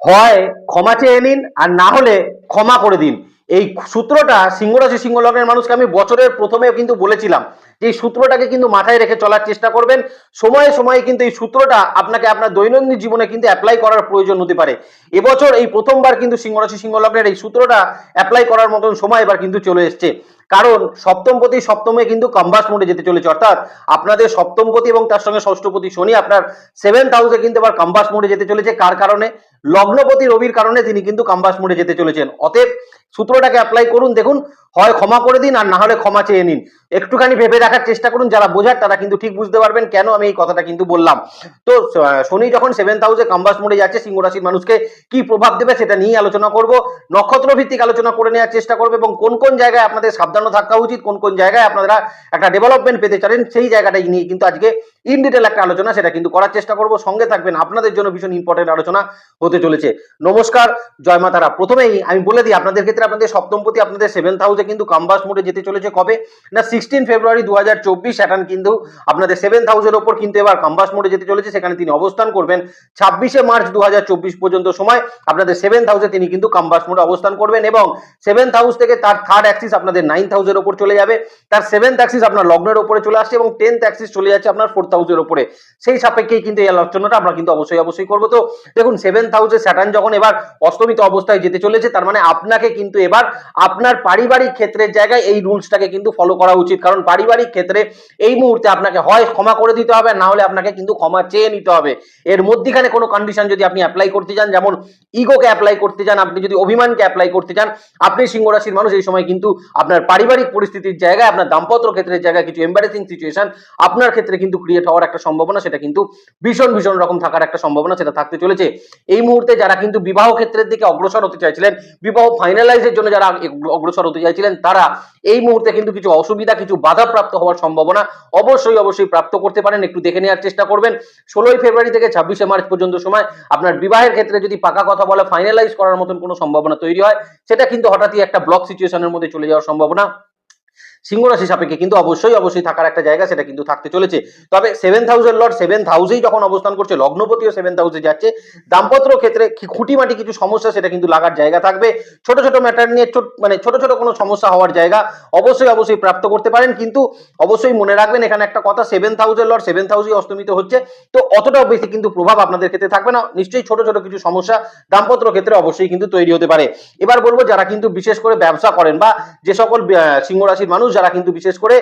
হয় ক্ষমা চেয়ে নিন আর না হলে ক্ষমা করে দিন। এই সূত্রটা সিংহরাশি সিংহ লগ্নের মানুষকে আমি বছরের প্রথমে কিন্তু বলেছিলাম যে এই সূত্রটাকে কিন্তু মাথায় রেখে চলার চেষ্টা করবেন। সময়ে সময়ে কিন্তু এই সূত্রটা আপনাকে আপনার দৈনন্দিন জীবনে কিন্তু অ্যাপ্লাই করার প্রয়োজন হতে পারে। এবছর এই প্রথমবার কিন্তু সিংহরাশি সিংহ লগ্নের এই সূত্রটা অ্যাপ্লাই করার মতন সময় এবার কিন্তু চলে এসছে। কারণ সপ্তমপতি সপ্তমে কিন্তু কম্বাস মোডে যেতে চলেছে। অর্থাৎ আপনাদের সপ্তমপতি এবং তার সঙ্গে ষষ্ঠপতি শনি আপনার সেভেন্থ হাউসে কিন্তু এবার কম্বাস মোডে যেতে চলেছে। কার কারণে? লগ্নপতি রবির কারণে তিনি কিন্তু কাম্বাস মোডে যেতে চলেছেন। অতএব সূত্রটাকে অ্যাপ্লাই করুন। দেখুন হয় ক্ষমা করে দিন আর না হলে ক্ষমা চেয়ে নিন। একটুখানি ভেবে রাখার চেষ্টা করুন, যারা বোঝার তারা কিন্তু ঠিক বুঝতে পারবেন কেন আমি এই কথাটা কিন্তু বললাম। তো শনি যখন সেভেন্থ হাউসে কম্বাস মোডে যাচ্ছে, সিংহ রাশির মানুষকে কি প্রভাব দেবে সেটা নিয়ে আলোচনা করব। নক্ষত্র ভিত্তিক আলোচনা করে নেওয়ার চেষ্টা করব এবং কোন কোন জায়গায় আপনাদের সাবধান থাকা উচিত, কোন কোন জায়গায় আপনারা একটা ডেভেলপমেন্ট পেতে চান সেই জায়গাটাই নিয়ে কিন্তু আজকে ইন ডিটেল একটা আলোচনা, সেটা কিন্তু করার চেষ্টা করব। সঙ্গে থাকবেন, আপনাদের জন্য ভীষণ ইম্পর্টেন্ট আলোচনা হতে চলেছে। নমস্কার, জয় মাতারা। প্রথমেই আমি বলে দিই, আপনাদের ক্ষেত্রে আপনাদের সপ্তমপতি আপনাদের সেভেন্থ হাউসে কিন্তু কাম্বাস মোডে যেতে চলেছে কবে? না সিক্সটিন ফেব্রুয়ারি দু হাজার চব্বিশ, সেখানে কিন্তু আপনাদের সেভেন হাউসের ওপর কিন্তু এবার কাম্বাস মোডে যেতে চলেছে, সেখানে তিনি অবস্থান করবেন ছাব্বিশে মার্চ দু হাজার চব্বিশ পর্যন্ত সময়। আপনাদের সেভেন হাউসে তিনি কিন্তু কাম্বাস মোডে অবস্থান করবেন এবং সেভেন্থ হাউস থেকে তার থার্ড অ্যাক্সিস আপনাদের নাইন্থ হাউসের ওপর চলে যাবে। তার সেভেন্থ অ্যাক্সিস আপনার লগ্নের ওপরে চলে আসছে এবং টেন্থ অ্যাক্সিস চলে যাচ্ছে আপনার ফোর্থ হাউসের ওপরে। সেই সাপেক্ষেই কিন্তু এই আলোচনাটা আমরা কিন্তু অবশ্যই অবশ্যই করব। তো দেখুন সেভেন্থ হাউসে স্যাটার্ন যখন এবার অস্তমিত অবস্থায় যেতে চলেছে, তার মানে আপনাকে কিন্তু এবার আপনার পারিবারিক ক্ষেত্রের জায়গায় এই রুলসটাকে কিন্তু ফলো করা উচিত। কারণ পারিবারিক ক্ষেত্রে এই মুহূর্তে আপনাকে হয় ক্ষমা করে দিতে হবে না হলে আপনাকে কিন্তু ক্ষমা চেয়ে নিতে হবে। এর মধ্যিখানে কোনো কন্ডিশন যদি আপনি অ্যাপ্লাই করতে চান, যেমন ইগোকে অ্যাপ্লাই করতে চান, আপনি যদি অভিমানকে অ্যাপ্লাই করতে চান, আপনি সিংহ রাশির মানুষ, এই সময় কিন্তু আপনার পারিবারিক পরিস্থিতির জায়গায়, আপনার দাম্পত্য ক্ষেত্রের জায়গায় কিছু এম্বারেসিং সিচুয়েশন আপনার ক্ষেত্রে কিন্তু ক্রিয়েট হওয়ার একটা সম্ভাবনা, সেটা কিন্তু ভীষণ ভীষণ রকম থাকার একটা সম্ভাবনা সেটা থাকতে চলেছে। এই মুহূর্তে যারা কিন্তু বিবাহ ক্ষেত্রের দিকে অগ্রসর হতে চাইছিলেন, বিবাহ ফাইনালাইজের জন্য যারা অগ্রসর হতে চাইছিলেন তারা। এই মুহূর্তে কিন্তু কিছু অসুবিধা, কিছু বাধা প্রাপ্ত হওয়ার সম্ভাবনা অবশ্যই অবশ্যই প্রাপ্ত করতে পারেন। একটু দেখে নেওয়ার চেষ্টা করবেন। ষোলোই ফেব্রুয়ারি থেকে ছাব্বিশে মার্চ পর্যন্ত সময় আপনার বিবাহের ক্ষেত্রে যদি পাকা কথা বলে ফাইনালাইজ করার মতন কোনো সম্ভাবনা তৈরি হয়, সেটা কিন্তু হঠাৎই একটা ব্লক সিচুয়েশনের মধ্যে চলে যাওয়ার সম্ভাবনা। সিংহ রাশি সাপেক্ষে কিন্তু অবশ্যই অবশ্যই থাকার একটা জায়গা সেটা কিন্তু থাকতে চলেছে। তবে সেভেন থাউজেন্ড লর্ড সেভেন হাউসেই যখন অবস্থান করছে, লগ্নপতিও সেভেন হাউসে যাচ্ছে, দাম্পত্য ক্ষেত্রে খুঁটিমাটি কিছু সমস্যা সেটা কিন্তু লাগার জায়গা থাকবে। ছোট ছোট ম্যাটার নিয়ে মানে ছোট ছোট কোনো সমস্যা হওয়ার জায়গা অবশ্যই অবশ্যই প্রাপ্ত করতে পারেন। কিন্তু অবশ্যই মনে রাখবেন, এখানে একটা কথা সেভেন থাউজেন্ড লর্ড সেভেন হাউসই অস্তমিত হচ্ছে। তো অতটাও বেশি কিন্তু প্রভাব আপনাদের ক্ষেত্রে থাকবে না। নিশ্চয়ই ছোট ছোট কিছু সমস্যা দাম্পত্য ক্ষেত্রে অবশ্যই কিন্তু তৈরি হতে পারে। এবার বলব, যারা কিন্তু বিশেষ করে ব্যবসা করেন বা যে সকল সিংহ রাশির মানুষ যারা কিন্তু বিশেষ করে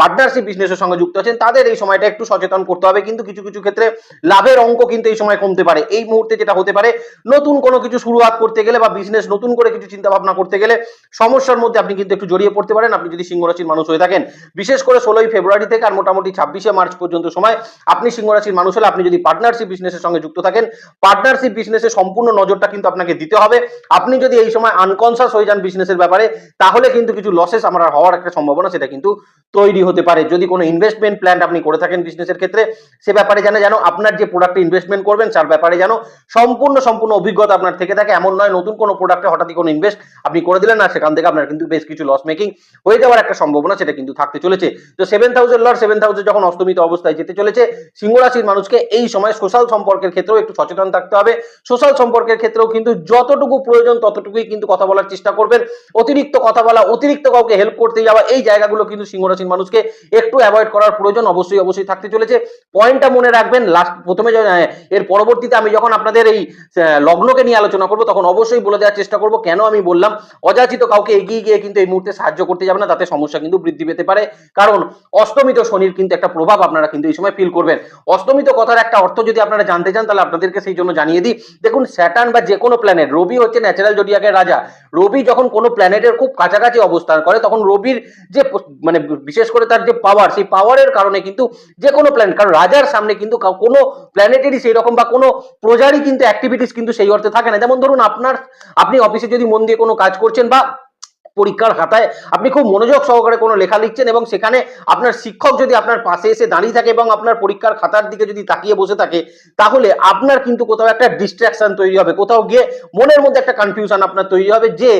পার্টনারশিপ বিজনেসের সঙ্গে যুক্ত আছেন, তাদের এই সময়টা একটু সচেতন করতে হবে। কিন্তু কিছু কিছু ক্ষেত্রে লাভের অঙ্ক কিন্তু এই সময় কমতে পারে। এই মুহূর্তে যেটা হতে পারে, নতুন কোনো কিছু শুরুয়াত করতে গেলে বা বিজনেস নতুন করে কিছু চিন্তা ভাবনা করতে গেলে সমস্যার মধ্যে আপনি কিন্তু একটু জড়িয়ে পড়তে পারেন। আপনি যদি সিংহ রাশির মানুষ হয়ে থাকেন, বিশেষ করে ষোলোই ফেব্রুয়ারি থেকে আর মোটামুটি ছাব্বিশে মার্চ পর্যন্ত সময় আপনি সিংহ রাশির মানুষ হলে আপনি যদি পার্টনারশিপ বিজনেসের সঙ্গে যুক্ত থাকেন পার্টনারশিপ বিজনেসে সম্পূর্ণ নজরটা কিন্তু আপনাকে দিতে হবে। আপনি যদি এই সময় আনকনসাস হয়ে যান বিজনেসের ব্যাপারে, তাহলে কিন্তু কিছু লসেস আমার হওয়ার একটা সম্ভাবনা সেটা কিন্তু তৈরি হতে পারে। যদি কোনো ইনভেস্টমেন্ট প্ল্যান আপনি করে থাকেন বিজনেসের ক্ষেত্রে, সে ব্যাপারে যেন যেন আপনার যে প্রোডাক্টে ইনভেস্টমেন্ট করবেন, তার ব্যাপারে যেন সম্পূর্ণ সম্পূর্ণ অভিজ্ঞতা আপনার থেকে থাকে। এমন নয়, নতুন কোনো প্রোডাক্টে হঠাৎই কোনো ইনভেস্ট আপনি করে দিলেন না সেখান থেকে আপনার কিন্তু বেশ কিছু লস মেকিং হয়ে যাওয়ার একটা সম্ভাবনা সেটা কিন্তু থাকতে চলেছে। তো seven thousand lord seven thousand যখন অস্তমিত অবস্থায় যেতে চলেছে সিংহ রাশির মানুষকে এই সময় সোশ্যাল সম্পর্কের ক্ষেত্রেও একটু সচেতন থাকতে হবে। সোশ্যাল সম্পর্কের ক্ষেত্রেও কিন্তু যতটুকু প্রয়োজন, ততটুকুই কিন্তু কথা বলার চেষ্টা করবেন। অতিরিক্ত কথা বলা, অতিরিক্ত কাউকে হেল্প করতে যাওয়া। এই জায়গাগুলো কিন্তু সিংহ রাশির মানুষকে একটু অ্যাভয়েড করার প্রয়োজন অবশ্যই অবশ্যই থাকতে চলেছে। পয়েন্টটা মনে রাখবেন লাস্ট প্রথমে এর পরবর্তীতে আমি যখন আপনাদের এই লগ্নকে নিয়ে আলোচনা করব, তখন অবশ্যই বলে দেওয়ার চেষ্টা করব, কেন আমি বললাম, অযাচিত কাউকে এগিয়ে গিয়ে কিন্তু এই মুহূর্তে সাহায্য করতে যাবে না, তাতে সমস্যা কিন্তু বৃদ্ধি পেতে পারে। কারণ অষ্টমিত শনির কিন্তু একটা প্রভাব আপনারা কিন্তু এই সময় ফিল করবেন। অষ্টমিত কথার একটা অর্থ যদি আপনারা জানতে চান, তাহলে আপনাদেরকে সেই জন্য জানিয়ে দিই। দেখুন স্যাটার্ন বা যে কোনো প্ল্যানেট রবি হচ্ছে ন্যাচারাল জোডিয়াকের রাজা। রবি যখন কোনো প্ল্যানেটের খুব কাছাকাছি অবস্থান করে, তখন রবির যে মানে বিশেষ করে তার যে পাওয়ার সেই পাওয়ারের কারণে কিন্তু যে কোনো প্ল্যানেট কারণ রাজার সামনে কিন্তু কোনো প্ল্যানেটেরই সেই রকম বা কোনো প্রজারই কিন্তু অ্যাক্টিভিটিস কিন্তু সেই অর্থে থাকে না। যেমন ধরুন আপনার, আপনি অফিসে যদি মন দিয়ে কোনো কাজ করছেন বা পরীক্ষার খাতায় আপনি খুব মনোযোগ সহকারে কোনো লেখা লিখছেন এবং সেখানে আপনার শিক্ষক যদি আপনার পাশে এসে দাঁড়িয়ে থাকে এবং আপনার পরীক্ষার খাতার দিকে যদি তাকিয়ে বসে থাকে, তাহলে আপনার কিন্তু কোথাও একটা ডিস্ট্রাকশন তৈরি হবে। কোথাও গিয়ে মনের মধ্যে একটা কনফিউশন আপনার তৈরি হবে যে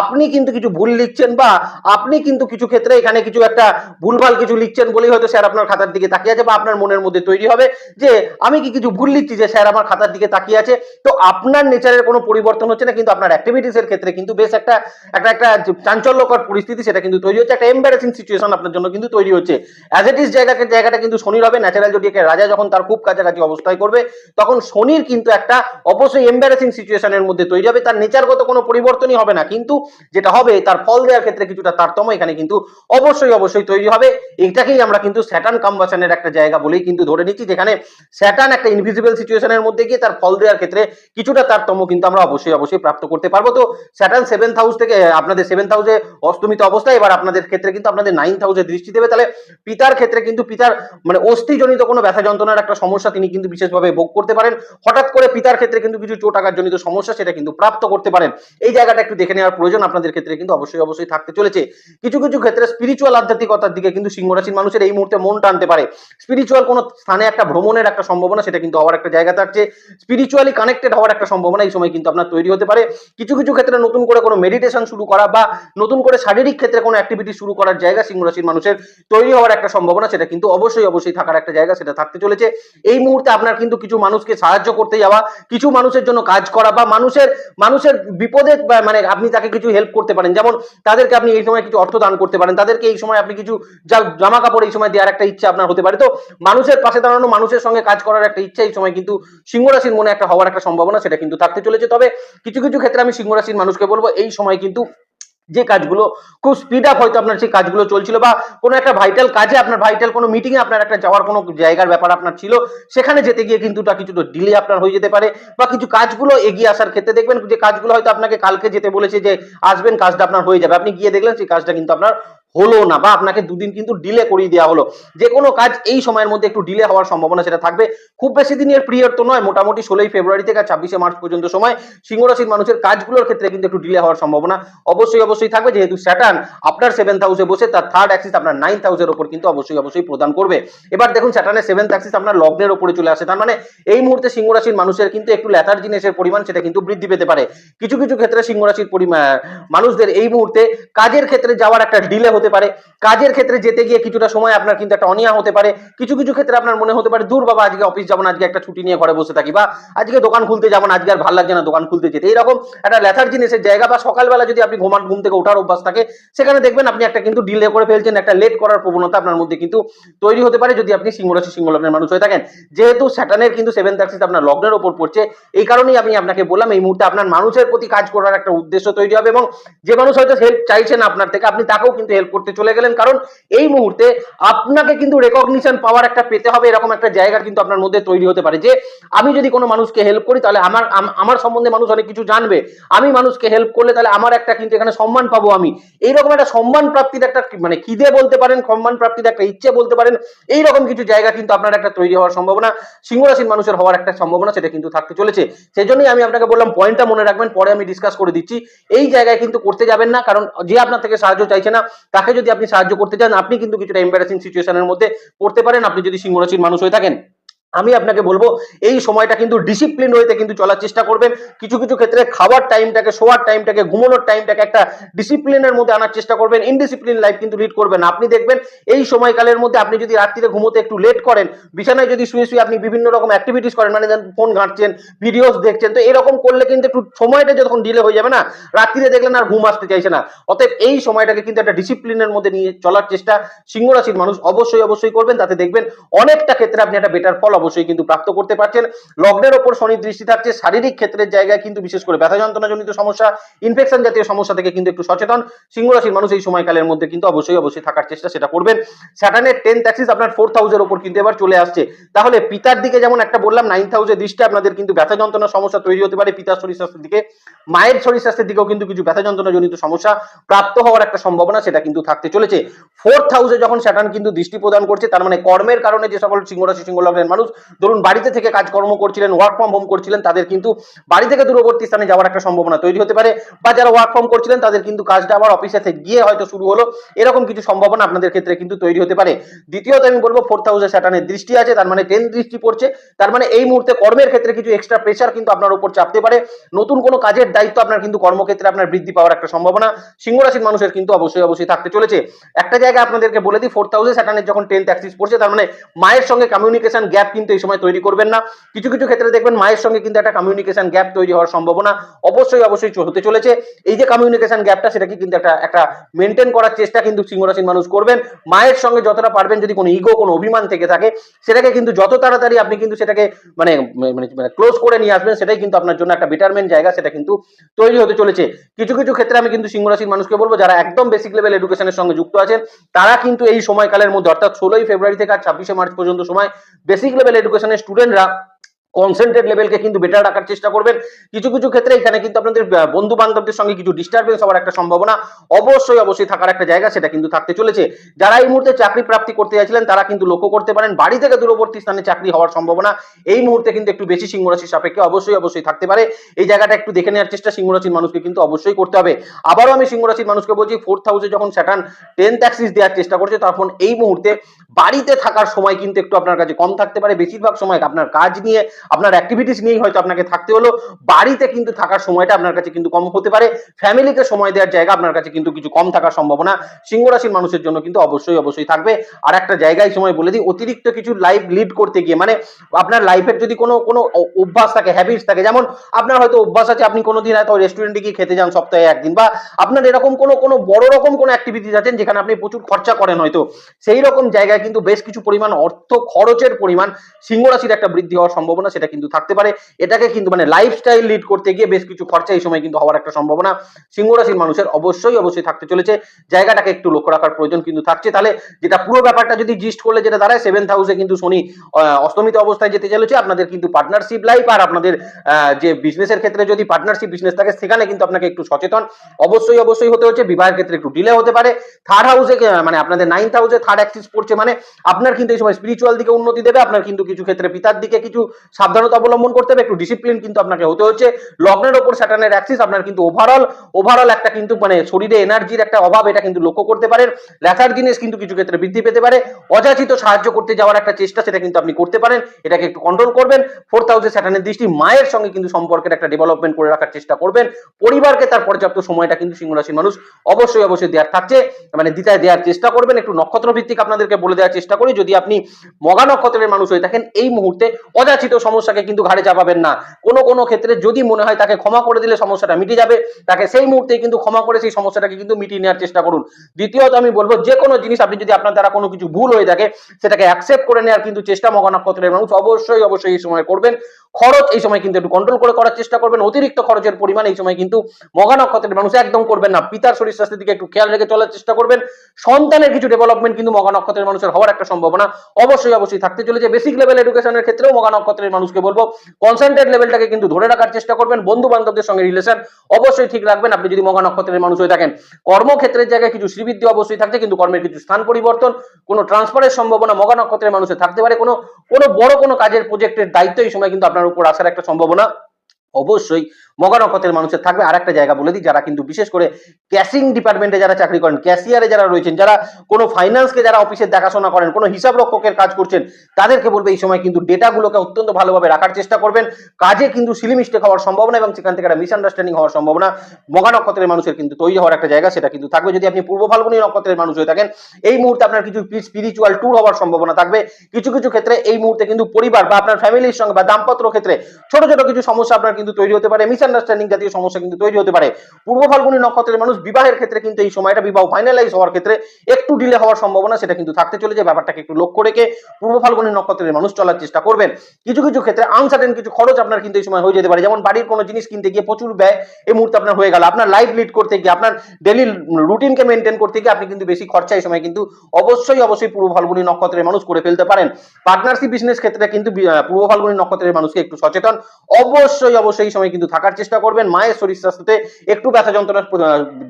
আপনি কিন্তু কিছু ভুল লিখছেন বা আপনি কিন্তু কিছু ক্ষেত্রে এখানে কিছু একটা ভুলভাল কিছু লিখছেন বলেই হয়তো স্যার আপনার খাতার দিকে তাকিয়ে আছে বা আপনার মনের মধ্যে তৈরি হবে যে আমি কি কিছু ভুল লিখছি যে স্যার আমার খাতার দিকে তাকিয়ে আছে। তো আপনার নেচারের কোনো পরিবর্তন হচ্ছে না, কিন্তু আপনার অ্যাক্টিভিটিস এর ক্ষেত্রে কিন্তু বেশ একটা একটা একটা চাঞ্চল্যকর পরিস্থিতি সেটা কিন্তু তৈরি হচ্ছে। একটা এম্বারেসিং সিচুয়েশন আপনার জন্য কিন্তু তৈরি হচ্ছে। অ্যাজ ইট ইস জায়গাকে জায়গাটা কিন্তু শনির হবে। ন্যাচারাল জোডিয়াকে রাজা যখন তার খুব কাছাকাছি অবস্থায় করবে, তখন শনির কিন্তু একটা অবশ্যই এম্বারেসিং সিচুয়েশনের মধ্যে তৈরি হবে। তার নেচারগত কোনো পরিবর্তনই হবে না। কিন্তু যেটা হবে, তার ফল দেওয়ার ক্ষেত্রে কিছুটা তারতম্য এখানে কিন্তু অবশ্যই অবশ্যই তৈরি হবে। এটাকেই আমরা কিন্তু স্যাটার্ন কম্বাসনের একটা জায়গা বলেই কিন্তু ধরে নিচ্ছি, যেখানে স্যাটার্ন একটা ইনভিজিবল সিচুয়েশনের মধ্যে গিয়ে তার ফল দেওয়ার ক্ষেত্রে কিছুটা তারতম্য কিন্তু আমরা অবশ্যই অবশ্যই প্রাপ্ত করতে পারব। তো স্যাটার্ন সেভেন্থ হাউস থেকে, আপনাদের সেভেন্থ হাউসে অস্তমিত অবস্থায় এবার আপনাদের ক্ষেত্রে কিন্তু আপনাদের নাইন্থ হাউসে দৃষ্টি দেবে। তাহলে পিতার ক্ষেত্রে কিন্তু পিতার মানে অস্থিজনিত কোনো ব্যথা যন্ত্রণার একটা সমস্যা তিনি কিন্তু বিশেষভাবে ভোগ করতে পারেন। হঠাৎ করে পিতার ক্ষেত্রে কিন্তু কিছু চোট আঘাতজনিত সমস্যা, সেটা কিন্তু প্রাপ্ত করতে পারেন। এই জায়গাটা একটু দেখে নেওয়ার প্রয়োজন আপনাদের ক্ষেত্রে কিন্তু অবশ্যই অবশ্যই থাকতে চলেছে। কিছু কিছু ক্ষেত্রে স্পিরিচুয়াল আধ্যাত্মিকতার দিকে কিন্তু সিংহ রাশির মানুষের এই মুহূর্তে মন টানতে পারে। স্পিরিচুয়াল কোনো স্থানে একটা ভ্রমণের একটা সম্ভাবনা, সেটা কিন্তু হওয়ার একটা জায়গা থাকছে। স্পিরিচুয়ালি কানেক্টেড হওয়ার একটা সম্ভাবনা এই সময় কিন্তু আপনার তৈরি হতে পারে। কিছু কিছু ক্ষেত্রে নতুন করে কোনো মেডিটেশন শুরু করা বা নতুন করে শারীরিক ক্ষেত্রে কোনো অ্যাক্টিভিটি শুরু করার জায়গা সিংহ রাশির মানুষের তৈরি হওয়ার একটা সম্ভাবনা, সেটা কিন্তু অবশ্যই অবশ্যই থাকার একটা জায়গা, সেটা থাকতে চলেছে। এই মুহূর্তে আপনার কিন্তু কিছু মানুষকে সাহায্য করতে যাওয়া, কিছু মানুষের জন্য কাজ করা বা মানুষের মানুষের বিপদে মানে আপনি তাকে কিছু হেল্প করতে পারেন। যেমন তাদেরকে আপনি এই সময় কিছু অর্থ দান করতে পারেন। তাদেরকে এই সময় আপনি কিছু জামা কাপড় এই সময় দেওয়ার একটা ইচ্ছা আপনার হতে পারে। তো মানুষের পাশে দাঁড়ানো, মানুষের সঙ্গে কাজ করার একটা ইচ্ছা এই সময় কিন্তু সিংহ রাশির মনে একটা হওয়ার একটা সম্ভাবনা, সেটা কিন্তু থাকতে চলেছে। তবে কিছু কিছু ক্ষেত্রে আমি সিংহ রাশির মানুষকে বলব, এই সময় কিন্তু যে কাজগুলো, খুব স্পিড আপ হয়তো আপনার সেই কাজগুলো চলছিল বা কোনো একটা ভাইটাল কাজে আপনার ভাইটাল কোনো মিটিংয়ে আপনার একটা যাওয়ার কোনো জায়গার ব্যাপার আপনার ছিল, সেখানে যেতে গিয়ে কিন্তু তা কিছুটা ডিলে আপনার হয়ে যেতে পারে বা কিছু কাজগুলো এগিয়ে আসার ক্ষেত্রে দেখবেন যে কাজগুলো হয়তো আপনাকে কালকে যেতে বলেছে যে আসবেন, কাজটা আপনার হয়ে যাবে। আপনি গিয়ে দেখলেন সেই কাজটা কিন্তু আপনার হলো না বা আপনাকে দুদিন কিন্তু ডিলে করিয়ে দেওয়া হলো। যে কোনো কাজ এই সময়ের মধ্যে একটু ডিলে হওয়ার সম্ভাবনা সেটা থাকবে। খুব বেশি দিনের পিরিয়ড তো নয়, মোটামুটি ষোলোই ফেব্রুয়ারি থেকে ছাব্বিশে মার্চ পর্যন্ত সময়। সিংহ রাশির মানুষের কাজগুলোর ক্ষেত্রে কিন্তু একটু ডিলে হওয়ার সম্ভাবনা অবশ্যই অবশ্যই থাকবে। যেহেতু স্যাটার্ন আপনার সেভেন্থ হাউসে বসে, তার থার্ড অ্যাক্সিস আপনার নাইন্থ হাউসের ওপর কিন্তু অবশ্যই অবশ্যই প্রদান করবে। এবার দেখুন স্যাটার্নের সেভেন্থ অ্যাক্সিস আপনার লগ্নের ওপরে চলে আসে। তার মানে এই মুহূর্তে সিংহ রাশির মানুষের কিন্তু একটু লেথার ল্যাথার্জিনেসের পরিমাণ সেটা কিন্তু বৃদ্ধি পেতে পারে। কিছু কিছু ক্ষেত্রে সিংহ রাশির পরিমাণ মানুষদের এই মুহূর্তে কাজের ক্ষেত্রে যাওয়ার একটা ডিলে হতে পারে। কাজের ক্ষেত্রে যেতে গিয়ে কিছুটা সময় আপনার কিন্তু একটা অনিয়া হতে পারে। কিছু কিছু ক্ষেত্রে আপনার মনে হতে পারে, দূর বাবা, আজকে অফিস যাব না, আজকে একটা ছুটি নিয়ে ঘরে বসে থাকি। বা, আজকে দোকান খুলতে যাব না, আজকে আর ভালো লাগছে না দোকান খুলতে যেতে। এইরকম একটা ল্যাথার্জিনেসের জায়গা বা, সকালবেলা যদি আপনি ঘুমান, ঘুম থেকে ওঠার অভ্যাস থাকে, সেখানে দেখবেন আপনি একটা কিন্তু ডিলে করে ফেলছেন, একটা লেট করার প্রবণতা আপনার মধ্যে কিন্তু তৈরি হতে পারে যদি আপনি সিংহ রাশি, সিংহ লগ্নের মানুষ হয়ে থাকেন। যেহেতু স্যাটানের কিন্তু সেভেন্থ অ্যাক্সিস আপনার লগ্নের ওপর পড়ছে, এই কারণেই আমি আপনাকে বললাম, এই মুহূর্তে আপনার মানুষের প্রতি কাজ করার একটা উদ্দেশ্য তৈরি হবে এবং যে মানুষ হয়তো হেল্প চাইছেন আপনার থেকে, আপনি তাকেও কিন্তু হেল্প করতে চলে গেলেন। কারণ এই মুহূর্তে আপনাকে কিন্তু রেকগনিশন পাওয়ার একটা পেতে হবে, এরকম একটা জায়গা কিন্তু আপনার মধ্যে তৈরি হতে পারে। যে আমি যদি কোনো মানুষকে হেল্প করি, তাহলে আমার আমার সম্বন্ধে মানুষ অনেক কিছু জানবে। আমি মানুষকে হেল্প করলে তাহলে আমার একটা কিন্তু এখানে সম্মান পাবো আমি। এইরকম একটা সম্মান প্রাপ্তির একটা মানে খিদে বলতে পারেন, সম্মান প্রাপ্তির একটা ইচ্ছে বলতে পারেন, এইরকম কিছু জায়গা কিন্তু আপনার একটা তৈরি হওয়ার সম্ভাবনা সিংহ রাশির মানুষের হওয়ার একটা সম্ভাবনা সেটা কিন্তু থাকতে চলেছে। সেই জন্যই আমি আপনাকে বললাম পয়েন্টটা মনে রাখবেন, পরে আমি ডিসকাস করে দিচ্ছি। এই জায়গায় কিন্তু করতে যাবেন না, কারণ যে আপনার থেকে সাহায্য চাইছে না তাকে যদি আপনি সাহায্য করতে চান, আপনি কিন্তু কিছুটা এম্বারাসিং সিচুয়েশনের মধ্যে পড়তে পারেন। আপনি যদি সিংহরাশির মানুষ হয়ে থাকেন আমি আপনাকে বলব, এই সময়টা কিন্তু ডিসিপ্লিন হইতে কিন্তু চলার চেষ্টা করবেন। কিছু কিছু ক্ষেত্রে খাওয়ার টাইমটাকে শোয়ার টাইমটাকে ঘুমানোর টাইমটাকে একটা ডিসিপ্লিনের মধ্যে আনার চেষ্টা করবেন। ইনডিসিপ্লিন লাইফ কিন্তু লিড করবেন আপনি দেখবেন, এই সময়কালের মধ্যে আপনি যদি রাত্রিতে ঘুমোতে একটু লেট করেন, বিছানায় যদি শুয়ে শুয়ে আপনি বিভিন্ন রকম অ্যাক্টিভিটিস করেন মানে ফোন ঘাঁটছেন ভিডিওস দেখছেন, তো এরকম করলে কিন্তু একটু সময়টা যখন ডিলে হয়ে যাবে না রাত্রিরে দেখলেন আর ঘুম আসতে চাইছে না। অতএব এই সময়টাকে কিন্তু একটা ডিসিপ্লিনের মধ্যে নিয়ে চলার চেষ্টা। সিংহ রাশির মানুষ অবশ্যই অবশ্যই করবেন। তাতে দেখবেন অনেকটা ক্ষেত্রে আপনি একটা বেটার ফল অবশ্যই কিন্তু প্রাপ্ত করতে পারছেন। লগ্নের ওপর শনির দৃষ্টি থাকছে, শারীরিক ক্ষেত্রের জায়গায় কিন্তু বিশেষ করে ব্যথা যন্ত্রণা জনিত সমস্যা ইনফেকশন জাতীয় সমস্যা থেকে কিন্তু একটু সচেতন। সিংহ রাশির মানুষ এই সময়কালের মধ্যে কিন্তু অবশ্যই অবশ্যই থাকার চেষ্টা সেটা করবেন। স্যাটার্নের টেন্থ অ্যাক্সিস আপনার ফোর্থ হাউসের ওপর কিন্তু এবার চলে আসছে। তাহলে পিতার দিকে যেমন একটা বললাম নাইন্থ হাউসের দৃষ্টি আপনাদের কিন্তু ব্যথা যন্ত্রণার সমস্যা তৈরি হতে পারে পিতার শরীর স্বাস্থ্যের দিকে। মায়ের শরীর স্বাস্থ্যের দিকেও কিন্তু কিছু ব্যথা যন্ত্রণা জনিত সমস্যা প্রাপ্ত হওয়ার একটা সম্ভাবনা সেটা কিন্তু থাকতে চলেছে। ফোর্থ হাউসে যখন স্যাটার্ন কিন্তু দৃষ্টি প্রদান করছে, তার মানে কর্মের কারণে যে সকল সিংহ রাশি সিংহ লগ্নের মানুষ ধরুন বাড়িতে থেকে কাজকর্ম করছিলেন ওয়ার্ক ফ্রম হোম করছিলেন, তাদের কিন্তু বাড়ি থেকে দূরবর্তী স্থানে যাওয়ার একটা সম্ভাবনা তৈরি হতে পারে বা যারা ওয়ার্ক ফ্রম করছিলেন, তাদের কিন্তু কাজটা আবার অফিসে থেকে গিয়ে হয়তো শুরু হলো। এরকম কিছু সম্ভাবনা আপনাদের ক্ষেত্রে কিন্তু তৈরি হতে পারে। দ্বিতীয়ত আমি বলব ফোর্থ হাউসে স্যাটানের দৃষ্টি আছে, তার মানে টেন দৃষ্টি পড়ছে। তার মানে এই মুহূর্তে কর্মের ক্ষেত্রে কিছু এক্সট্রা প্রেশার কিন্তু আপনার উপর চাপতে পারে। নতুন কোনো কাজের দায়িত্ব আপনার কিন্তু কর্মক্ষেত্রে আপনার বৃদ্ধি পাওয়ার একটা সম্ভাবনা। সিংহ রাশির মানুষের কিন্তু অবশ্যই অবশ্যই থাকতে চলেছে। একটা জায়গা আপনাদেরকে বলে দিই ফোর্থ হাউসে স্যাটানের যখন টেন্থ অ্যাক্সিস পড়ছে, তার মানে মায়ের সঙ্গে কমিউনিকেশন গ্যাপ কিন্তু এই সময় তৈরি করবেন না। কিছু কিছু ক্ষেত্রে দেখবেন মায়ের সঙ্গে কিন্তু একটা কমিউনিকেশন গ্যাপ তৈরি হওয়ার সম্ভাবনা অবশ্যই অবশ্যই হতে চলেছে। এই যে কমিউনিকেশন গ্যাপটা সেটাকে কিন্তু একটা একটা মেনটেন করার চেষ্টা কিন্তু সিংহ রাশির মানুষ করবেন। মায়ের সঙ্গে যতটা পারবেন, যদি কোনো ইগো কোনো অভিমান থেকে থাকে, সেটাকে কিন্তু যত তাড়াতাড়ি আপনি কিন্তু সেটাকে মানে মানে ক্লোজ করে নিয়ে আসবেন, সেটাই কিন্তু আপনার জন্য একটা বেটারমেন্ট জায়গা, সেটা কিন্তু তৈরি হতে চলেছে। কিছু কিছু ক্ষেত্রে আমি কিন্তু সিংহ রাশির মানুষকে বলব, যারা একদম বেসিক লেভেল এডুকেশনের সঙ্গে যুক্ত আছেন, তারা কিন্তু এই সময়কালের মধ্যে, অর্থাৎ ষোলোই ফেব্রুয়ারি থেকে আর ছাব্বিশে মার্চ পর্যন্ত সময় বেসিক লেভেল এডুকেশনের স্টুডেন্টরা কনসেন্ট্রেট লেভেলকে কিন্তু বেটার রাখার চেষ্টা করবেন। কিছু কিছু ক্ষেত্রে এখানে কিন্তু আপনাদের বন্ধু বান্ধবদের সঙ্গে কিছু ডিস্টারবেন্স হওয়ার একটা সম্ভাবনা অবশ্যই অবশ্যই থাকার একটা জায়গা সেটা কিন্তু থাকতে চলেছে। যারা এই মুহূর্তে চাকরি প্রাপ্তি করতে চাইছিলেন, তারা কিন্তু লক্ষ্য করতে পারেন, বাড়ি থেকে দূরবর্তী স্থানে চাকরি হওয়ার সম্ভাবনা এই মুহূর্তে কিন্তু একটু বেশি সিংহরাশির সাপেক্ষে অবশ্যই অবশ্যই থাকতে পারে। এই জায়গাটা একটু দেখে নেওয়ার চেষ্টা, সিংহরাশির মানুষকে কিন্তু অবশ্যই করতে হবে। আবারও আমি সিংহরাশির মানুষকে বলছি ফোর্থ হাউসে যখন স্যাটার্ন টেন্থ অ্যাক্সিস দেওয়ার চেষ্টা করছে, তখন এই মুহূর্তে বাড়িতে থাকার সময় কিন্তু একটু আপনার কাছে কম থাকতে পারে। বেশিরভাগ সময় আপনার কাজ নিয়ে আপনার অ্যাক্টিভিটিস নিয়েই হয়তো আপনাকে থাকতে হলো। বাড়িতে কিন্তু থাকার সময়টা আপনার কাছে কিন্তু কম হতে পারে। ফ্যামিলিকে সময় দেওয়ার জায়গা আপনার কাছে কিন্তু কিছু কম থাকার সম্ভাবনা। সিংহ রাশির মানুষের জন্য কিন্তু অবশ্যই অবশ্যই থাকবে। আর একটা জায়গায় সময় বলে দিই, অতিরিক্ত কিছু লাইফ লিড করতে গিয়ে মানে আপনার লাইফের যদি কোনো কোনো অভ্যাস থাকে হ্যাবিটস থাকে, যেমন আপনার হয়তো অভ্যাস আছে, আপনি কোনোদিন হয়তো রেস্টুরেন্টে গিয়ে খেতে যান সপ্তাহে একদিন, বা আপনার এরকম কোনো কোনো বড় রকম কোনো অ্যাক্টিভিটিস আছেন, যেখানে আপনি প্রচুর খরচা করেন হয়তো। সেই রকম জায়গায় কিন্তু বেশ কিছু পরিমাণ অর্থ খরচের পরিমাণ সিংহ রাশির একটা বৃদ্ধি হওয়ার সম্ভাবনা সেটা কিন্তু থাকতে পারে। এটাকে কিন্তু মানে লাইফস্টাইল লিড করতে গিয়ে বেশ কিছু খরচা এই সময় কিন্তু হওয়ার একটা সম্ভাবনা সিংহ রাশির মানুষের অবশ্যই অবশ্যই থাকতে চলেছে। জায়গাটাকে একটু লক্ষ্য রাখার প্রয়োজন কিন্তু থাকছে। তাহলে যেটা পুরো ব্যাপারটা যদি জিস্ট করলে যেটা দাঁড়ায় সেভেন্থ হাউসে কিন্তু শনি অস্তমিত অবস্থায় যেতে চলেছে। আপনাদের কিন্তু পার্টনারশিপ লাইফ আর আপনাদের যে বিজনেসের ক্ষেত্রে যদি পার্টনারশিপ বিজনেস থাকে, সেখানে কিন্তু আপনাকে একটু সচেতন। অবশ্যই অবশ্যই হতে হচ্ছে। বিবাহের ক্ষেত্রে একটু ডিলে হতে পারে। থার্ড হাউসে মানে আপনাদের নাইন্থ হাউসে থার্ড অ্যাক্সিস পড়ছে মানে আপনার কিন্তু এই সময় স্পিরিচুয়াল দিকে উন্নতি দেবে। আপনার কিন্তু কিছু ক্ষেত্রে পিতার দিকে কিছু সাবধানতা অবলম্বন করতে হবে, একটু ডিসিপ্লিন কিন্তু আপনাকে হতে হচ্ছে। লগ্নের ওপর স্যাটার্নের অ্যাক্সিস আপনার কিন্তু ওভারঅল ওভারঅল একটা কিন্তু মানে শরীরে এনার্জির একটা অভাব, এটা কিন্তু লক্ষ্য করতে পারেন। ল্যাথার্জিনেস কিন্তু কিছু ক্ষেত্রে বৃদ্ধি পেতে পারে। অযাচিত সাহায্য করতে যাওয়ার একটা চেষ্টা সেটা কিন্তু আপনি করতে পারেন। এটাকে একটু কন্ট্রোল করবেন। ফোর্থ হাউসে স্যাটার্নের দৃষ্টি মায়ের সঙ্গে কিন্তু সম্পর্কের একটা ডেভেলপমেন্ট করে রাখার চেষ্টা করবেন। পরিবারকে তার পর্যাপ্ত সময়টা কিন্তু সিংহ রাশির মানুষ অবশ্যই অবশ্যই দেওয়ার থাকছে। মানে দিতায় দেওয়ার চেষ্টা করবেন। একটু নক্ষত্র ভিত্তিক আপনাদেরকে বলে দেওয়ার চেষ্টা করি। যদি আপনি মগা নক্ষত্রের মানুষ হয়ে থাকেন, এই মুহূর্তে অযাচিত সমস্যাকে কিন্তু ঘাড়ে চাপাবেন না। কোনো কোনো ক্ষেত্রে যদি মনে হয় তাকে ক্ষমা করে দিলে সমস্যাটা মিটে যাবে, তাকে সেই মুহূর্তে কিন্তু ক্ষমা করে সেই সমস্যাটাকে কিন্তু মিটিয়ে নেওয়ার চেষ্টা করুন। দ্বিতীয়ত আমি বলব, যে কোনো জিনিস আপনি যদি আপনার দ্বারা কোনো কিছু ভুল হয়ে থাকে, সেটাকে অ্যাকসেপ্ট করে নেওয়ার কিন্তু চেষ্টা মগনাক্ষত্রের মানুষ অবশ্যই অবশ্যই এই সময় করবেন। খরচ এই সময় কিন্তু একটু কন্ট্রোল করে করার চেষ্টা করবেন। অতিরিক্ত খরচের পরিমাণ এই সময় কিন্তু মগা নক্ষত্রের মানুষ একদম করবেন না। পিতার শরীর স্বাস্থ্যের দিকে একটু খেয়াল রেখে চলার চেষ্টা করবেন। সন্তানের কিছু ডেভেলপমেন্ট কিন্তু মগা নক্ষত্রের মানুষের হওয়ার একটা সম্ভাবনা অবশ্যই অবশ্যই থাকতে চলেছে। বেসিক লেভেল এডুকেশনের ক্ষেত্রেও মগা নক্ষত্রের মানুষকে বলব কনসেন্ট্রেট লেভেলটাকে কিন্তু ধরে রাখার চেষ্টা করবেন। বন্ধু বান্ধবদের সঙ্গে রিলেশন অবশ্যই ঠিক রাখবেন। আপনি যদি মগা নক্ষত্রের মানুষ হয়ে থাকেন, কর্মক্ষেত্রের জায়গায় কিছু শ্রীবৃদ্ধি অবশ্যই থাকছে, কিন্তু কর্মের কিছু স্থান পরিবর্তন, কোনো ট্রান্সফারের সম্ভাবনা মগা নক্ষত্রের মানুষের থাকতে পারে। কোনো কোনো বড় কোনো কাজের প্রজেক্টের দায়িত্ব এই সময় কিন্তু আপনার উপর আসার একটা সম্ভাবনা অবশ্যই মগা নক্ষত্রের মানুষের থাকবে আর একটা জায়গা বলে দিই, যারা কিন্তু বিশেষ করে ক্যাশিং ডিপার্টমেন্টে যারা চাকরি করেন, ক্যাশিয়ারে যারা রয়েছেন, যারা কোনো ফাইন্যান্সকে যারা অফিসে দেখাশোনা করেন, কোনো হিসাব রক্ষকের কাজ করছেন, তাদেরকে বলবে এই সময় কিন্তু ডেটাগুলোকে অত্যন্ত ভালোভাবে রাখার চেষ্টা করবেন। কাজে কিন্তু সিলিমিস্টেক হওয়ার সম্ভাবনা এবং সেখান থেকে একটা মিসআন্ডারস্ট্যান্ডিং হওয়ার সম্ভাবনা মগা নক্ষত্রের মানুষের কিন্তু তৈরি হওয়ার একটা জায়গা, সেটা কিন্তু থাকবে। যদি আপনি পূর্ব ফাল্গুনী নক্ষত্রের মানুষ হয়ে থাকেন, এই মুহূর্তে আপনার কিছু স্পিরিচুয়াল ট্যুর হওয়ার সম্ভাবনা থাকবে। কিছু কিছু ক্ষেত্রে এই মুহূর্তে কিন্তু পরিবার বা আপনার ফ্যামিলির সঙ্গে বা দাম্পত্য ক্ষেত্রে ছোট ছোট কিছু সমস্যা আপনার কিন্তু তৈরি হতে পারে। মিসআন্ডারস্ট্যান্ডিং জাতীয় সমস্যা কিন্তু তৈরি হতে পারে। পূর্ব ফাল্গুনী নক্ষত্রের মানুষ বিবাহের ক্ষেত্রে কিন্তু এই সময়টা বিবাহ ফাইনালাইজ হওয়ার ক্ষেত্রে একটু ডিলে হওয়ার সম্ভাবনা, সেটা কিন্তু থাকতে চলেছে। ব্যাপারটাকে একটু লক্ষ্য রেখে পূর্ব ফাল্গুনী নক্ষত্রের মানুষ চলার চেষ্টা করবেন। কিছু কিছু ক্ষেত্রে আনসার্টেন কিছু খরচ আপনার কিন্তু এই সময় হয়ে যেতে পারে। যেমন বাড়ির কোনো জিনিস কিনতে গিয়ে প্রচুর ব্যয়, এই মুহূর্তে আপনার হয়ে গেল। আপনার লাইফ লিড করতে গিয়ে, আপনার ডেলি রুটিনকে মেনটেন করতে গিয়ে আপনি কিন্তু বেশি খরচা এই সময় কিন্তু অবশ্যই অবশ্যই পূর্ব ফাল্গুনী নক্ষত্রের মানুষ করে ফেলতে পারেন। পার্টনারশিপ বিজনেস ক্ষেত্রে কিন্তু পূর্ব ফাল্গুনী নক্ষত্রের মানুষকে একটু সচেতন, অবশ্যই অবশ্যই সময় কিন্তু থাকার রাখার চেষ্টা করবেন। মায়ের শরীর স্বাস্থ্যতে একটু ব্যথা যন্ত্রণার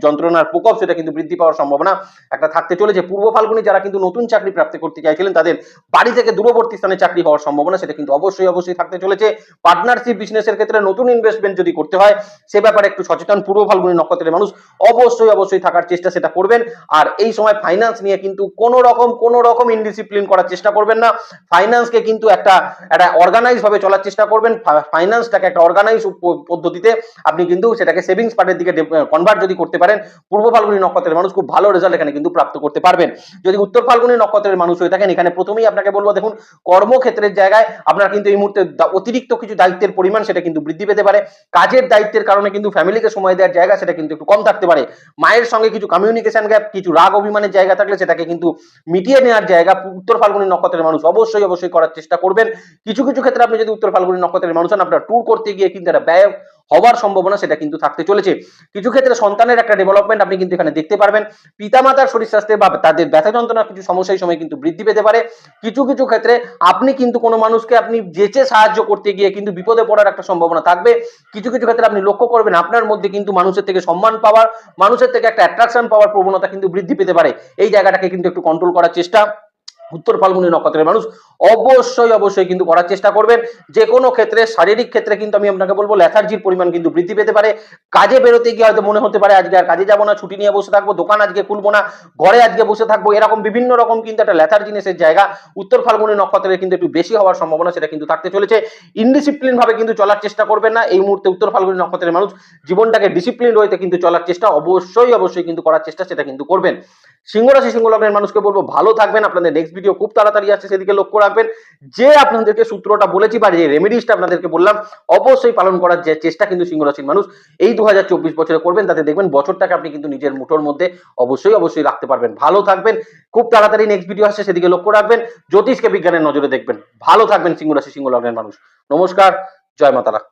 যন্ত্রণার প্রকোপ, সেটা কিন্তু বৃদ্ধি পাওয়ার সম্ভাবনা একটা থাকতে চলেছে। পূর্ব ফাল্গুনি যারা কিন্তু নতুন চাকরি প্রাপ্তি করতে চাইছিলেন, তাদের বাড়ি থেকে দূরবর্তী স্থানে চাকরি হওয়ার সম্ভাবনা, সেটা কিন্তু অবশ্যই অবশ্যই থাকতে চলেছে। পার্টনারশিপ বিজনেসের ক্ষেত্রে নতুন ইনভেস্টমেন্ট যদি করতে হয়, সে ব্যাপারে একটু সচেতন। পূর্ব ফাল্গুনি নক্ষত্রের মানুষ অবশ্যই অবশ্যই থাকার চেষ্টা সেটা করবেন। আর এই সময় ফাইন্যান্স নিয়ে কিন্তু কোনো রকম কোনো রকম ইনডিসিপ্লিন করার চেষ্টা করবেন না। ফাইন্যান্সকে কিন্তু একটা একটা অর্গানাইজ ভাবে চলার চেষ্টা করবেন। ফাইন্যান্সটাকে একটা অর্গানাইজ পদ্ধতিতে আপনি কিন্তু সেটাকে সেভিংস পার্টের দিকে কনভার্ট যদি করতে পারেন, পূর্ব ফাল্গুনি নক্ষত্রের মানুষ খুব ভালো রেজাল্ট এখানে কিন্তু প্রাপ্ত করতে পারবেন। যদি উত্তর ফাল্গুনি নক্ষত্রের মানুষ হয়ে থাকেন, এখানে প্রথমেই আপনাকে বলব, দেখুন, কর্মক্ষেত্রের জায়গায় আপনার কিন্তু এই মুহূর্তে অতিরিক্ত কিছু দায়িত্বের পরিমাণ সেটা কিন্তু বৃদ্ধি পেতে পারে। কাজের দায়িত্বের কারণে কিন্তু ফ্যামিলিকে সময় দেওয়ার জায়গা সেটা কিন্তু একটু কম থাকতে পারে। মায়ের সঙ্গে কিছু কমিউনিকেশন গ্যাপ কিছু রাগ অভিমানের জায়গা থাকলে সেটাকে কিন্তু মিটিয়ে নেওয়ার জায়গা উত্তর ফাল্গুনি নক্ষত্রের মানুষ অবশ্যই অবশ্যই করার চেষ্টা করবেন। কিছু কিছু ক্ষেত্রে আপনি যদি উত্তর ফাল্গুনি নক্ষত্রের মানুষ হন, আপনার ট্যুর করতে গিয়ে কিন্তু একটা ব্যয় হওয়ার সম্ভাবনা সেটা কিন্তু থাকতে চলেছে। কিছু ক্ষেত্রে সন্তানের একটা ডেভেলপমেন্ট আপনি কিন্তু এখানে দেখতে পারবেন। পিতামাতার শরীর স্বাস্থ্যে বা তাদের ব্যথা যন্ত্রণার কিছু সমস্যা এই সময় কিন্তু বৃদ্ধি পেতে পারে। কিছু কিছু ক্ষেত্রে আপনি কিন্তু কোনো মানুষকে আপনি যেচে সাহায্য করতে গিয়ে কিন্তু বিপদে পড়ার একটা সম্ভাবনা থাকবে। কিছু কিছু ক্ষেত্রে আপনি লক্ষ্য করবেন আপনার মধ্যে কিন্তু মানুষের থেকে সম্মান পাওয়ার, মানুষের থেকে একটা অ্যাট্রাকশন পাওয়ার প্রবণতা কিন্তু বৃদ্ধি পেতে পারে। এই জায়গাটাকে কিন্তু একটু কন্ট্রোল করার চেষ্টা। উত্তর ফাল্গুনি নক্ষত্রের মানুষ অবশ্যই অবশ্যই কিন্তু করার চেষ্টা করবেন। যে কোনো ক্ষেত্রে, শারীরিক ক্ষেত্রে কিন্তু আমি আপনাকে বলব ল্যাথার্জির পরিমাণ কিন্তু বৃদ্ধি পেতে পারে। কাজে বেরোতে গিয়ে হয়তো মনে হতে পারে, আজকে আর কাজে যাব না, ছুটি নিয়ে বসে থাকব, দোকান আজকে খুলবো না, ঘরে আজকে বসে থাকব, এরকম বিভিন্ন রকম কিন্তু একটা ল্যাথার্জিনেসের জায়গা উত্তর ফাল্গুনি নক্ষত্রের কিন্তু একটু বেশি হওয়ার সম্ভাবনা সেটা কিন্তু থাকতে চলেছে। ইনডিসিপ্লিন ভাবে কিন্তু চলার চেষ্টা করবেন না, এই মুহূর্তে উত্তর ফাল্গুনি নক্ষত্রের মানুষ জীবনটাকে ডিসিপ্লিন রয়েছে কিন্তু চলার চেষ্টা অবশ্যই অবশ্যই কিন্তু করার চেষ্টা সেটা কিন্তু করবেন। সিংহ রাশি, সিংহ লগ্নের মানুষকে বলব, ভালো থাকবেন, আপনাদের নেক্সট ভিডিও খুব তাড়াতাড়ি আসছে, সেদিকে লক্ষ্য রাখবেন। যে আপনাদেরকে সূত্রটা বলেছি বা যে রেমেডিসটা আপনাদেরকে বললাম, অবশ্যই পালন করার যে চেষ্টা কিন্তু সিংহ রাশির মানুষ এই দু হাজার চব্বিশ বছরে করবেন। তাতে দেখবেন বছরটাকে আপনি কিন্তু নিজের মুঠোর মধ্যে অবশ্যই অবশ্যই রাখতে পারবেন। ভালো থাকবেন। খুব তাড়াতাড়ি নেক্সট ভিডিও আসছে, সেদিকে লক্ষ্য রাখবেন। জ্যোতিষকে বিজ্ঞানের নজরে দেখবেন। ভালো থাকবেন সিংহ রাশি সিংহ লগ্নের মানুষ। নমস্কার, জয় মাতারা।